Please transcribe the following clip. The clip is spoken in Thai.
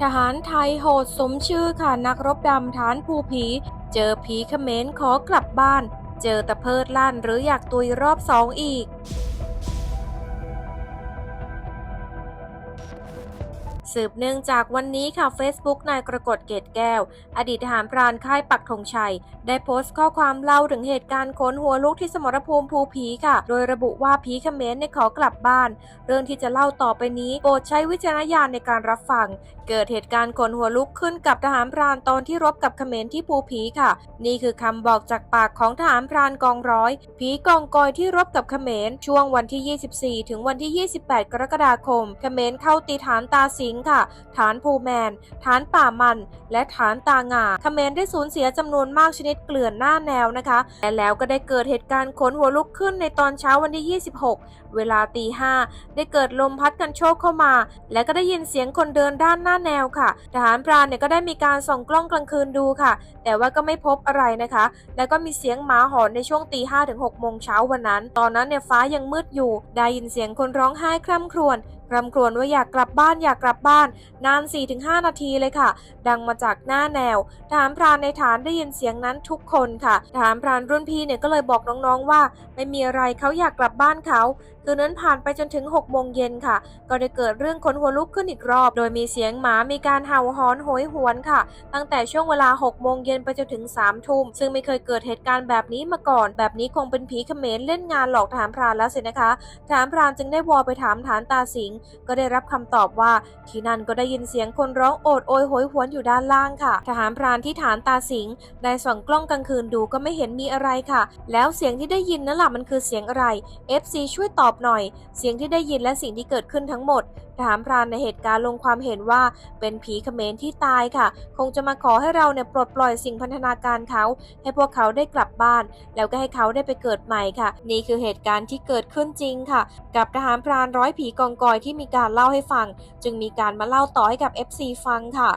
ทหารไทยโหดสมชื่อค่ะนักรบดำฐานภูผี เจอผีเขมรขอกลับบ้าน เจอตะเพิดลั่นหรืออยากตุยรอบสองอีก สืบเนื่องจากวันนี้ค่ะ Facebook นายกรกฎเกตแก้ว อดีตทหารพรานค่ายปักธงชัย ได้โพสต์ข้อความเล่าถึงเหตุการณ์ขนหัวลุกที่สมรภูมิภูผีค่ะ โดยระบุว่าผีเขมรในขอกลับบ้าน เรื่องที่จะเล่าต่อไปนี้โปรดใช้วิจารณญาณในการรับฟัง เกิดเหตุการณ์ขนหัวลุกขึ้นกับทหารพรานตอนที่รบกับเขมรที่ภูผีค่ะ นี่คือคำบอกจากปากของทหารพรานกองร้อย ผีกองกอยที่รบกับเขมรช่วงวันที่ 24 ถึงวันที่ 28 กรกฎาคม เขมรเข้าตีฐานตาสิงค่ะ ฐานภูแมน ฐานป่ามัน และฐานตางาเขมรได้สูญเสียจำนวนมากชนิดเกลื่อนหน้าแนวนะคะและแล้วก็ได้เกิดเหตุการณ์ขนหัวลุกขึ้นในตอนเช้าวันที่ 26 เวลาตีห้าได้เกิดลมพัดกันโชกเข้ามา และก็ได้ยินเสียงคนเดินด้านหน้าแนวค่ะ ทหารพรานเนี่ยก็ได้มีการส่องกล้องกลางคืนดูค่ะ แต่ว่าก็ไม่พบอะไรนะคะ แล้วก็มีเสียงหมาหอนในช่วงตีห้าถึงหกโมงเช้าวันนั้น ตอนนั้นเนี่ยฟ้ายังมืดอยู่ ได้ยินเสียงคนร้องไห้คร่ำครวญคร่ำครวญว่าอยากกลับบ้านอยากกลับบ้าน นาน 4-5 นาทีเลยค่ะ ดังมาจากหน้าแนว ทหารพรานในฐานได้ยินเสียงนั้นทุกคนค่ะ ทหารพรานรุ่นพี่เนี่ยก็เลยบอกน้องๆว่า ไม่มีอะไรเขาอยากกลับบ้านเขาคืนนั้นผ่านไปจนถึง6โมงเย็นค่ะ ก็ได้เกิดเรื่องขนหัวลุกขึ้นอีกรอบ โดยมีเสียงหมามีการเห่าหอนโหยหวนค่ะ ตั้งแต่ช่วงเวลา6โมงเย็นไปจนถึง3ทุ่มซึ่งไม่เคยเกิดเหตุการณ์แบบนี้มาก่อน แบบนี้คงเป็นผีเขมรเล่นงานหลอกทหารพรานแล้วสินะคะทหารพรานจึงได้วอลไปถามฐานตาสิงก็ได้รับคำตอบว่าที่นั่นก็ได้ยินเสียงคนร้องโอดโอยโหยหวนอยู่ด้านล่างค่ะ ทหารพรานที่ฐานตาสิงได้ส่องกล้องกลางคืนดูก็ไม่เห็นมีอะไรค่ะ แล้วเสียงที่ได้ยินนั่นแหละมันคือเสียงอะไร FC ช่วยตอบอบหน่อย เสียงที่ได้ยินและสิ่งที่เกิดขึ้นทั้งหมด ทหารพรานในเหตุการณ์ลงความเห็นว่าเป็นผีเขมรที่ตายค่ะ คงจะมาขอให้เราเนี่ยปลดปล่อยสิ่งพันธนาการเขา ให้พวกเขาได้กลับบ้าน แล้วก็ให้เขาได้ไปเกิดใหม่ค่ะ นี่คือเหตุการณ์ที่เกิดขึ้นจริงค่ะ กับทหารพรานร้อยผีกองกอยที่มีการเล่าให้ฟัง จึงมีการมาเล่าต่อให้กับ FC ฟังค่ะ